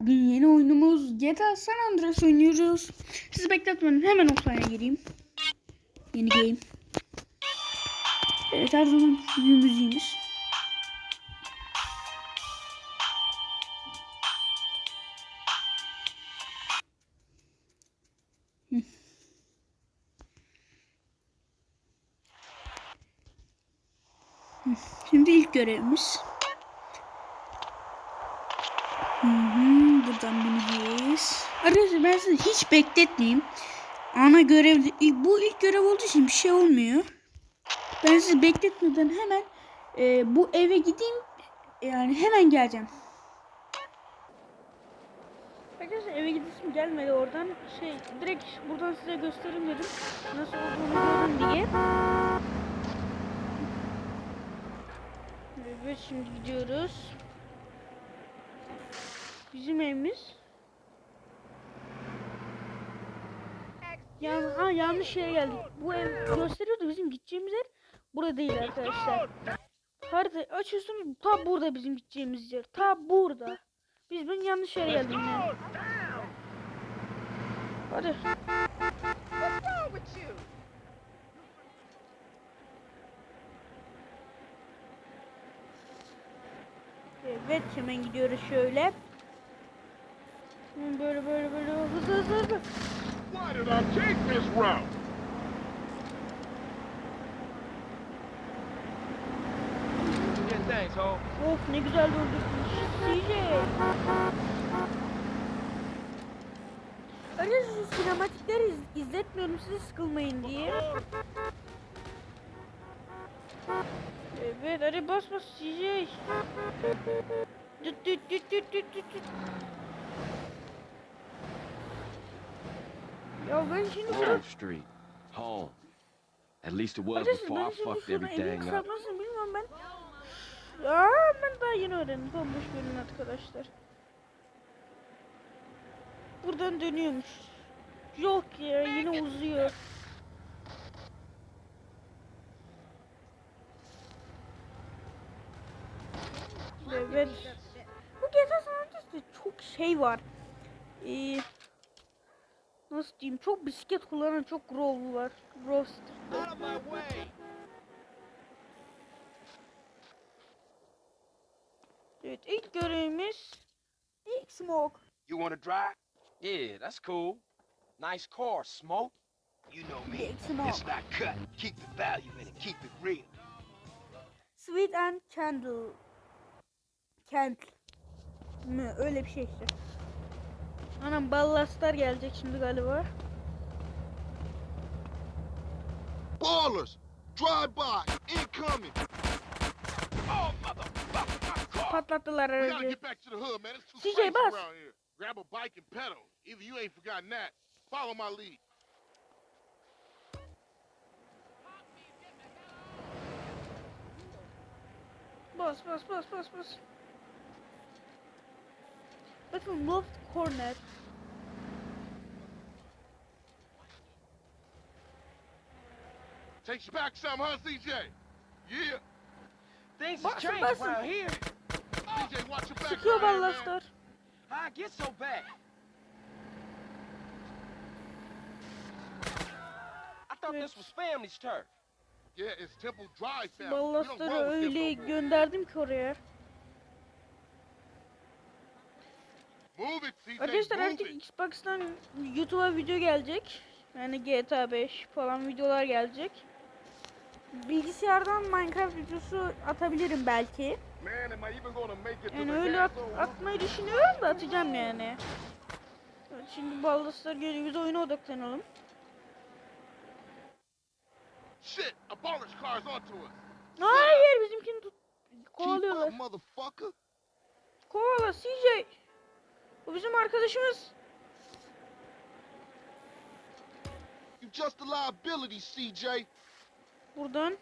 Bugün yeni oyunumuz GTA San Andreas oynuyoruz. Sizi bekletmeden hemen offline'a gireyim. Yeni game. Evet her zaman müziğimiz. Şimdi ilk görevimiz. Hı buradan bineceğiz. Arkadaşlar ben sizi hiç bekletmeyeyim. Ana görev bu ilk görev olduğu için bir şey olmuyor. Ben sizi bekletmeden hemen e, bu eve gideyim. Yani hemen geleceğim. Arkadaşlar eve gidesim gelmedi oradan şey direkt buradan size göstereyim dedim. Nasıl olduğunu görün diye. Evet şimdi gidiyoruz. Bizim evimiz. Ya, ha, yanlış yere geldik. Bu ev gösteriyordu bizim gideceğimiz yer. Burada değil arkadaşlar. Harita açıyorsunuz ta burada bizim gideceğimiz yer. Ta burada. Biz ben yanlış yere geldik yine. Hadi. Evet hemen gidiyoruz şöyle. Böyle böyle böyle hızlı hızlı hızlı. Why did I take this route? Yeah, thanks, ho. Of ne güzel öldürmüş. CJ. Arkadaşlar şu sinematikleri iz- izletmiyorum size sıkılmayın diye. Evet hadi bas bas CJ. Düt düt düt düt düt düt düt. Ya ben şimdi. Grove Street. Home. At least it was Arkadaşlar before I fucked everything up. kısaltmasını bilmiyorum ben. Ya ben daha yeni öğrendim. Tam boş verin arkadaşlar. Buradan dönüyormuş. Yok ya yine uzuyor. Evet. Bu GTA San Andreas'ta çok şey var. Ee, nasıl diyeyim? Çok bisiklet kullanan çok Grove var. Way! Evet ilk görevimiz ilk smoke. You wanna drive? Yeah, that's cool. Nice car, Smoke. You know me. It's not cut. Keep the value in it. Keep it real. Sweet and candle. Candle. mı? Öyle bir şey işte. Anam ballastar gelecek şimdi galiba. Ballers, drive by, incoming. Oh, motherfucker! Patlattılar aracı. CJ, here. Grab a bike and pedal. Either you ain't forgotten that. Follow my lead. Bas bas bas bas bas. Bakın left corner. Takes you back some, huh, CJ? Yeah. Things has changed around here. CJ, watch your back. Sıkıyor. How I get so bad? I thought this was family's turf. Yeah, it's Temple Drive family. Them öyle gönderdim ki oraya. Move it, CJ. Arkadaşlar artık. Xbox'tan YouTube'a video gelecek. Yani GTA 5 falan videolar gelecek. Bilgisayardan Minecraft videosu atabilirim belki. Yani öyle at- atmayı düşünüyorum da atacağım yani. Evet, şimdi Ballastar geliyor biz oyuna odaklanalım. Hayır bizimkini tut kovalıyorlar. Kovala CJ. Bu bizim arkadaşımız. You just a liability, CJ. Buradan.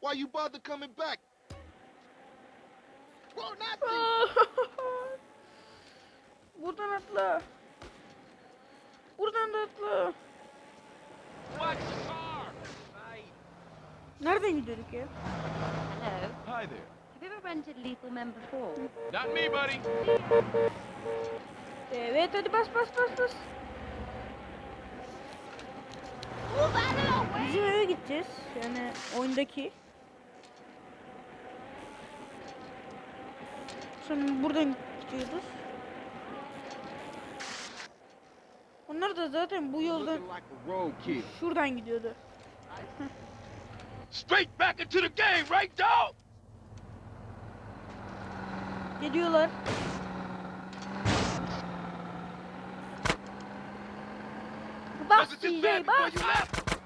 Why you bother coming back? Bro. Buradan atla. Buradan da atla. Nereden gidiyorduk ya? Hello. Hi there. Have you ever rented Lethal Men before? Not me, buddy. Evet hadi bas bas bas bas. Bizim eve gideceğiz. Yani oyundaki. Sonra buradan gidiyoruz. Onlar da zaten bu yoldan şuradan gidiyordu. Straight back into the game, right, dog? Geliyorlar. CJ bad before you left?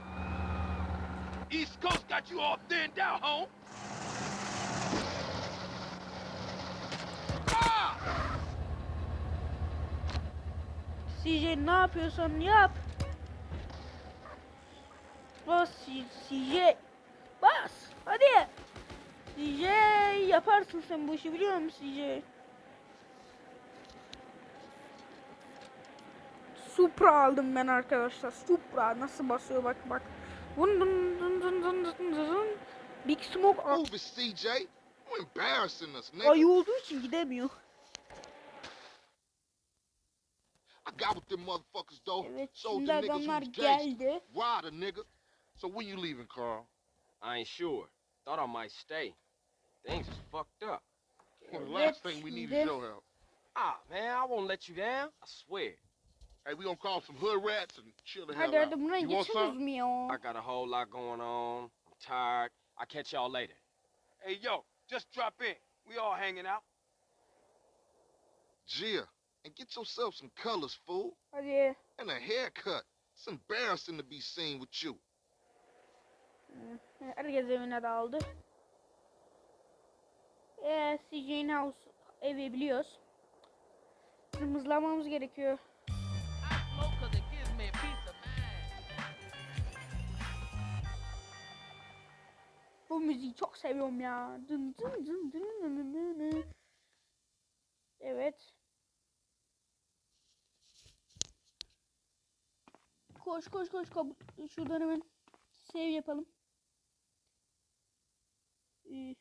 East Coast got you all thinned down, home. Ah! CJ ne yapıyorsan yap. Bas CJ. Bas. Hadi. CJ yaparsın sen bu işi biliyor musun CJ? Supra aldım ben arkadaşlar. Supra nasıl basıyor bak bak. Vın dın dın dın dın dın dın dın. Big Smoke al- Move it, CJ. You embarrassing us, nigga. ayı olduğu için gidemiyor. I got with them motherfuckers, though. Evet şimdi adamlar geldi. Rider, nigga. So when you leaving, Carl? I ain't sure. Thought I might stay. Things is fucked up. Well, the last thing we need is your help. Ah, man, I won't let you down. I swear. Hey, we gonna call some hood rats and chill the hell out. hadi You want some? mu ya? I got a whole lot going on. I'm tired. I'll catch y'all later. Hey, yo, just drop in. We all hanging out. Gia, and get yourself some colors, fool. Oh, yeah. And a haircut. It's embarrassing to be seen with you. Herkes evine dağıldı. Eee CJ'nin house evi biliyoruz. Bizim hızlanmamız gerekiyor. Bu müziği çok seviyorum ya. Dın dın dın dın dın dın dın. Evet. Koş koş koş kabul. Şuradan hemen save yapalım. Ee,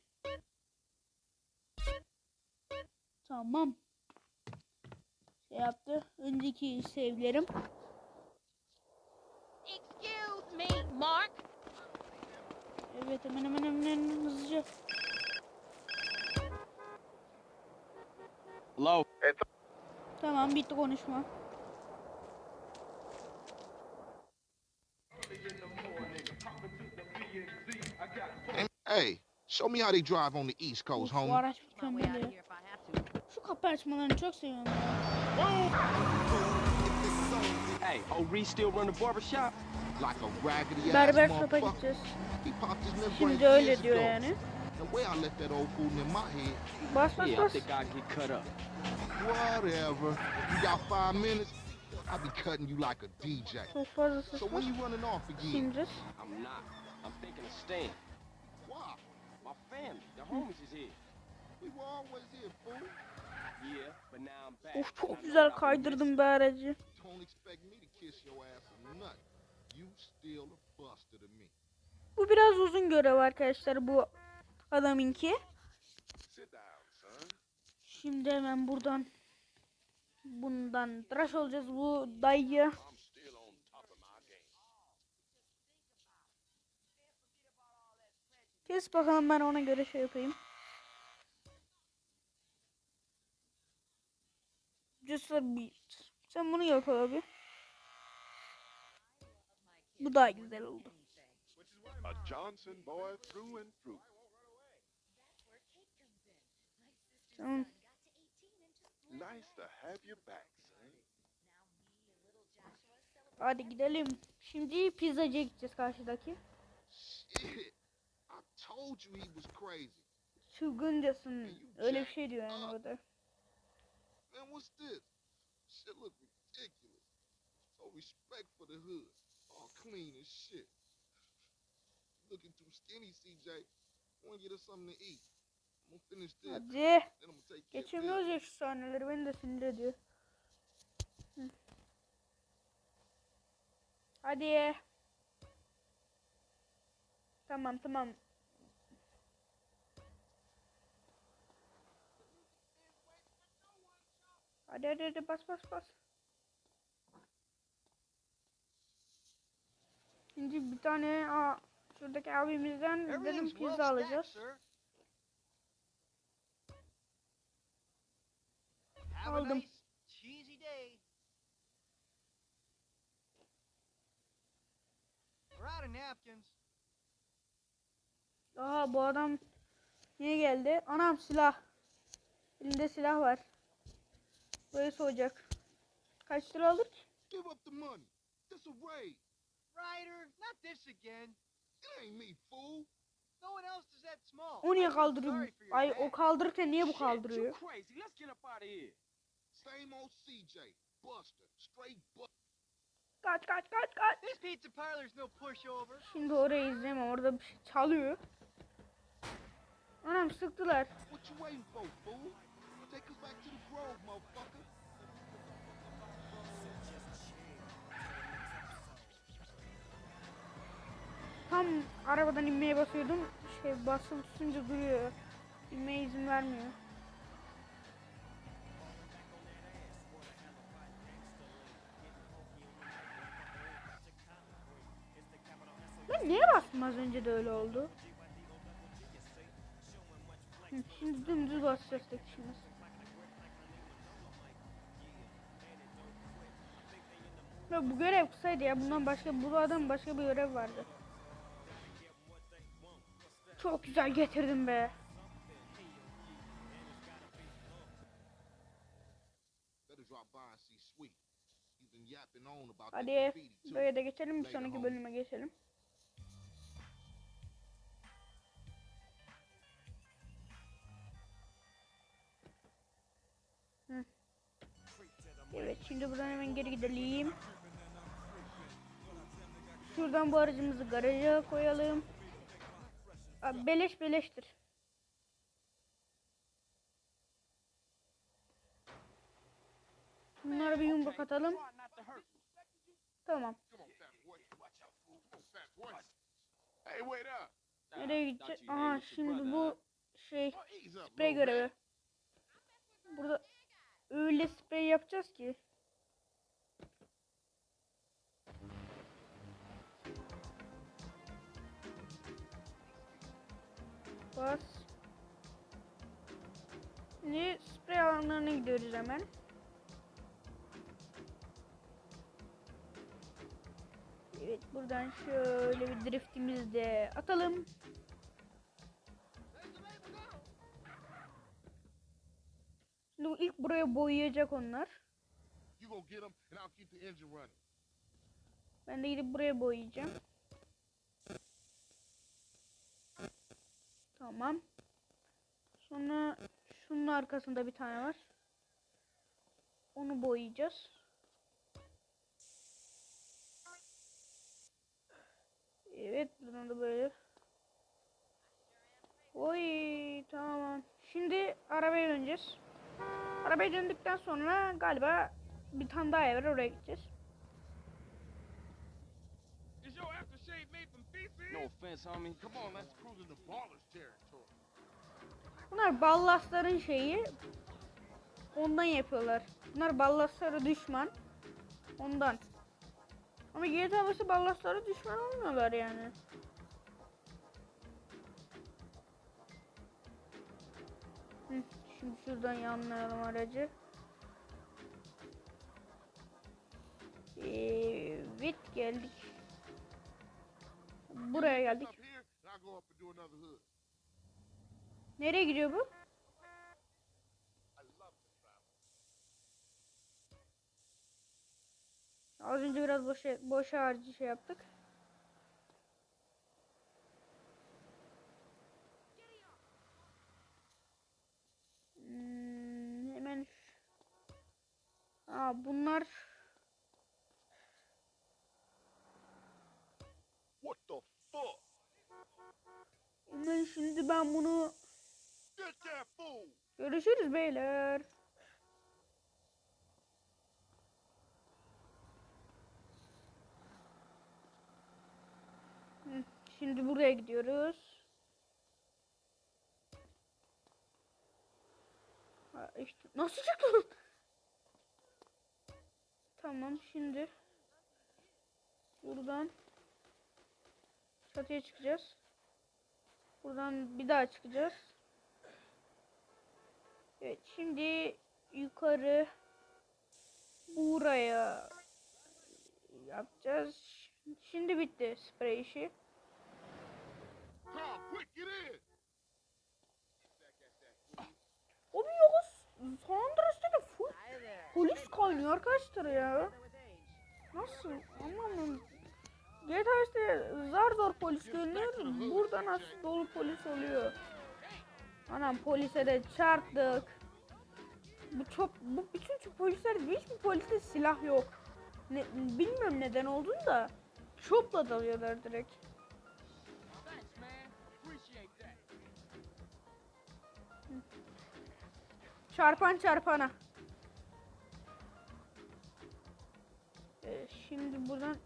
Tamam. Şey yaptı. Önceki save'lerim. Excuse me, Mark. Evet hemen hemen hemen, hemen hızlıca. Hello? Tamam bitti konuşma. Hey, show me how they drive on the East Coast, Of, bu homie. araç My way mükemmel out of ya. here if I have to. Şu kapı açmalarını çok seviyorum ya. Hey, oh, old Reed still run the barber shop? Berber shop'a gideceğiz. Şimdi öyle diyor yani. Bas bas bas. whatever. You got five minutes, I'll be cutting you like a DJ. Çok fazla So when you running off again? Şimdi. I'm not. I'm thinking of staying. Why? My family, the homies is here. We were always here, fool. Yeah, but now I'm back. Of çok güzel kaydırdım be aracı. Don't expect me to kiss your ass or nothing. You still a buster to me. Bu biraz uzun görev arkadaşlar bu adamınki. Şimdi hemen buradan bundan tıraş olacağız bu game. Kes bakalım ben ona göre şey yapayım. Just a beat. Sen bunu yap abi. Bu daha güzel oldu. A Johnson boy through and through. Tamam. Nice to have you back, son. Hadi gidelim. Şimdi pizzacıya gideceğiz karşıdaki. Crazy. Çılgıncasın. Öyle bir şey diyor yani o da. Man, what's this? Shit look ridiculous. No respect for the hood. All clean as shit. Looking too skinny, CJ. Wanna get us something to eat. I'm gonna finish this. Hadi. Then I'm gonna take Geçemiyoruz ya şu sahneleri. Beni de sinir ediyor. Hı. Hadi. Tamam tamam. Hadi hadi hadi bas bas bas. Şimdi bir tane aa, şuradaki abimizden dedim pizza alacağız. Aldım. Aha bu adam niye geldi? Anam silah. Elinde silah var. Burayı soğuyacak. Kaç lira alır? Give up the money. This a raid. Ryder, not this again. It ain't me, fool. No one else is that small. O niye kaldırıyor? Ay o kaldırırken niye bu kaldırıyor? crazy. Let's get up out of here. Same old CJ. Buster. Straight Buster. Kaç kaç kaç kaç. This pizza parlor's no pushover. Şimdi orayı izleme orada bir şey çalıyor. Anam sıktılar. What you waiting for, fool? Take us back to the grove, motherfucker. Tam arabadan inmeye basıyordum. Şey basılı tutunca duruyor. İnmeye izin vermiyor. Ben niye bastım az önce de öyle oldu? Şimdi dümdüz basacağız tek işimiz. Ya bu görev kısaydı ya. Bundan başka bu adam başka bir görev vardı. Çok güzel getirdim be. Hadi buraya da geçelim bir sonraki bölüme geçelim. Hı. Evet şimdi buradan hemen geri gidelim. Şuradan bu aracımızı garaja koyalım. Beleş beleştir. Bunlara bir yumruk atalım. Tamam. Nereye gidecek? Aha şimdi bu şey sprey görevi. Burada öyle sprey yapacağız ki. Bas. Şimdi sprey alanlarına gidiyoruz hemen. Evet buradan şöyle bir driftimizi de atalım. Şimdi ilk buraya boyayacak onlar. Ben de gidip buraya boyayacağım. Tamam. Sonra şunun arkasında bir tane var. Onu boyayacağız. Evet, buradan da böyle. Oy, tamam. Şimdi arabaya döneceğiz. Arabaya döndükten sonra galiba bir tane daha ev var oraya gideceğiz. No offense, homie. Come on, let's cruise into Baller's territory. Bunlar ballasların şeyi. Ondan yapıyorlar. Bunlar ballaslara düşman. Ondan. Ama GTA 5'te ballaslara düşman olmuyorlar yani. Şimdi şuradan yanlayalım aracı. Evet geldik. Buraya geldik. Up here, and I'll go up and do another hood. Nereye gidiyor bu? Az önce biraz boş boş harcı şey yaptık. Hmm, hemen Aa, bunlar What the fuck? hemen şimdi ben bunu! Görüşürüz beyler. Şimdi buraya gidiyoruz. Ha, işte nasıl çıktın? Tamam şimdi buradan çatıya çıkacağız. Buradan bir daha çıkacağız. Evet şimdi yukarı buraya yapacağız. Şimdi bitti sprey işi. Abi yok San Andreas'ta da full polis kaynıyor arkadaşlar ya. Nasıl? Anlamıyorum. GTA'da zar zor polis görünüyor. Burada nasıl dolu polis oluyor? Anam polise de çarptık. Bu çok bu bütün şu polislerde hiçbir poliste silah yok. Ne, bilmiyorum neden olduğunu da çopla dalıyorlar direkt. Çarpan çarpana. Ee, şimdi buradan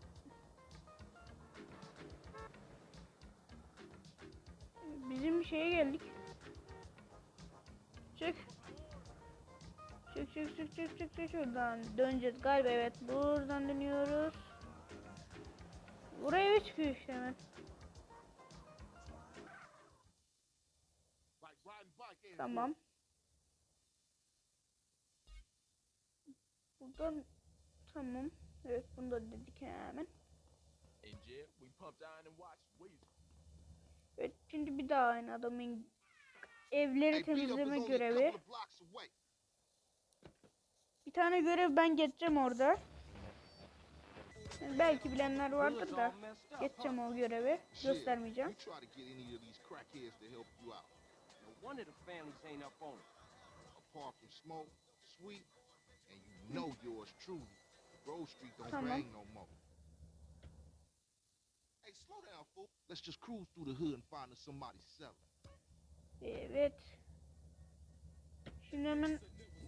bizim şeye geldik. Çık çık çık çık çık şuradan döneceğiz galiba evet buradan dönüyoruz. Buraya eve çıkıyor işte hemen. Tamam. Buradan tamam. Evet bunu da dedik hemen. Evet şimdi bir daha aynı adamın evleri temizleme görevi. Bir tane görev ben geçeceğim orada. Yani belki bilenler vardır da geçeceğim o görevi. Göstermeyeceğim. Tamam. bang no more. Hey, slow down, fool. Let's just cruise through the hood and find somebody selling. Evet. Şimdi hemen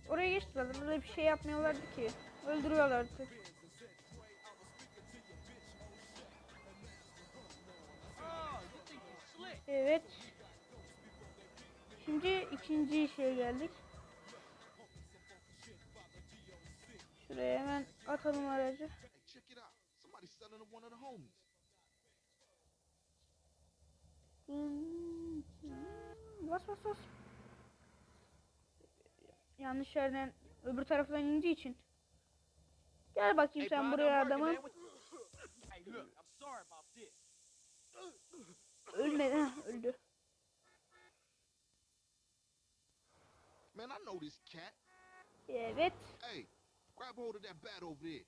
oraya geçtiler. Orada bir şey yapmıyorlardı ki. Öldürüyorlardı. Evet. Şimdi ikinci şeye geldik. Şuraya hemen atalım aracı. Hey, check it out. Somebody's selling to one of the homies. Hmm, hmm, Bas bas bas. Yanlış yerden öbür taraftan indiği için. Gel bakayım sen buraya this. Ölmedi. öldü. Man, I know this cat. Evet. Hey, grab hold of that bat over there.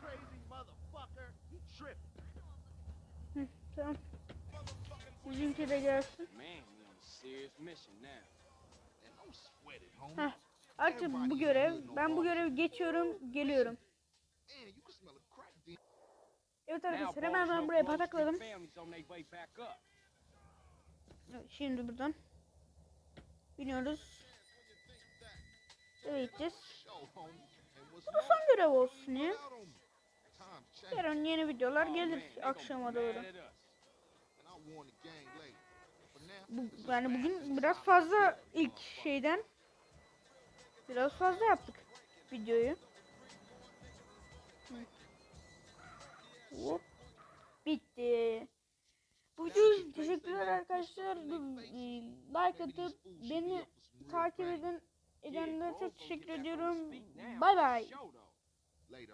Crazy motherfucker. You tripping. Hı, tamam. Bizimki de gelsin. Man, we on a serious mission now. Heh. Artık bu görev. Ben bu görevi geçiyorum. Geliyorum. Evet arkadaşlar hemen ben buraya patakladım. Evet, Şimdi buradan. Biniyoruz. Eve gideceğiz. Bu da son görev olsun ya. Yarın yeni videolar gelir akşama doğru. Bu, yani bugün biraz fazla ilk şeyden biraz fazla yaptık videoyu. Hop. Bitti. Bu video teşekkürler arkadaşlar. E, Like atıp beni takip edin edenlere çok teşekkür ediyorum. Bay bay.